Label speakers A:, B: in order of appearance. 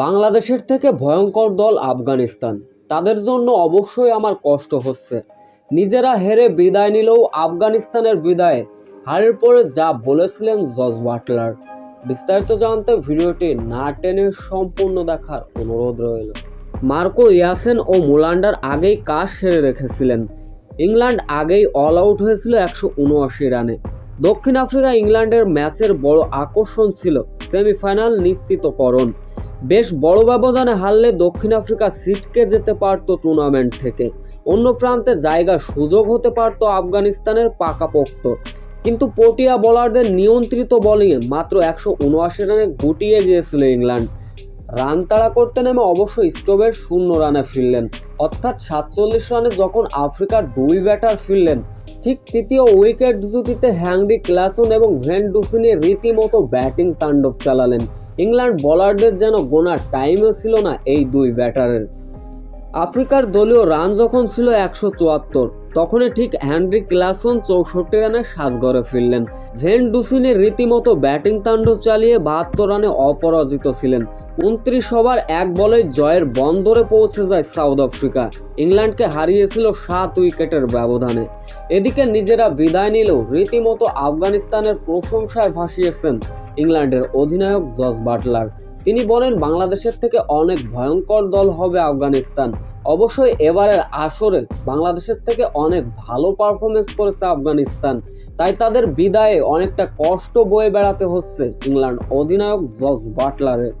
A: বাংলাদেশের থেকে ভয়ঙ্কর দল আফগানিস্তান। তাদের জন্য অবশ্যই আমার কষ্ট হচ্ছে। নিজেরা হেরে বিদায় নিলেও আফগানিস্তানের বিদায়ে হারের পরে যা বলেছিলেন জজ বাটলার। বিস্তারিত জানতে ভিডিওটি না টেনে সম্পূর্ণ দেখার অনুরোধ রইল। মার্কো ইয়াসেন ও মুলান্ডার আগেই কাজ সেরে রেখেছিলেন। ইংল্যান্ড আগেই অল আউট হয়েছিল একশো উনআশি রানে। দক্ষিণ আফ্রিকা ইংল্যান্ডের ম্যাচের বড় আকর্ষণ ছিল সেমিফাইনাল নিশ্চিতকরণ। বেশ বড় ব্যবধানে হারলে দক্ষিণ আফ্রিকা সিটকে যেতে পারত টুর্নামেন্ট থেকে। অন্য প্রান্তে জায়গা সুযোগ হতে পারত আফগানিস্তানের পাকাপোক্ত। কিন্তু পটিয়া বোলারদের নিয়ন্ত্রিত বোলিংয়ে মাত্র একশো উনআশি রানে গুটিয়ে গিয়েছিল ইংল্যান্ড। রান তাড়া করতে নেমে অবশ্য স্টোভের শূন্য রানে ফিরলেন। অর্থাৎ সাতচল্লিশ রানে যখন আফ্রিকার দুই ব্যাটার ফিরলেন, ঠিক তৃতীয় উইকেট দুটিতে হ্যাংডি ক্লাসন এবং ভেন ডুফিনি রীতিমতো ব্যাটিং তাণ্ডব চালালেন। ইংল্যান্ড বোলারদের যেন গোনার টাইমও ছিল না এই দুই ব্যাটারের। আফ্রিকার দলীয় রান যখন ছিল একশো চুয়াত্তর, তখনই ঠিক হ্যানরি ক্লাসন চৌষট্টি রানে সাজঘরে ফিরলেন। ভেন ডুসিনি রীতিমতো ব্যাটিং তাণ্ডব চালিয়ে বাহাত্তর রানে অপরাজিত ছিলেন। উনত্রিশ ওভার এক বলে জয়ের বন্দরে পৌঁছে যায় সাউথ আফ্রিকা। ইংল্যান্ডকে হারিয়েছিল সাত উইকেটের ব্যবধানে। এদিকে নিজেরা বিদায় নিলেও রীতিমতো আফগানিস্তানের প্রশংসায় ভাসিয়েছেন ইংল্যান্ডের অধিনায়ক জজ বাটলার। তিনি বলেন, বাংলাদেশের থেকে অনেক ভয়ঙ্কর দল হবে আফগানিস্তান। অবশ্যই এবারের আসরে বাংলাদেশের থেকে অনেক ভালো পারফরমেন্স করেছে আফগানিস্তান। তাই তাদের বিদায়ে অনেকটা কষ্ট বয়ে বেড়াতে হচ্ছে ইংল্যান্ড অধিনায়ক জজ বাটলারের।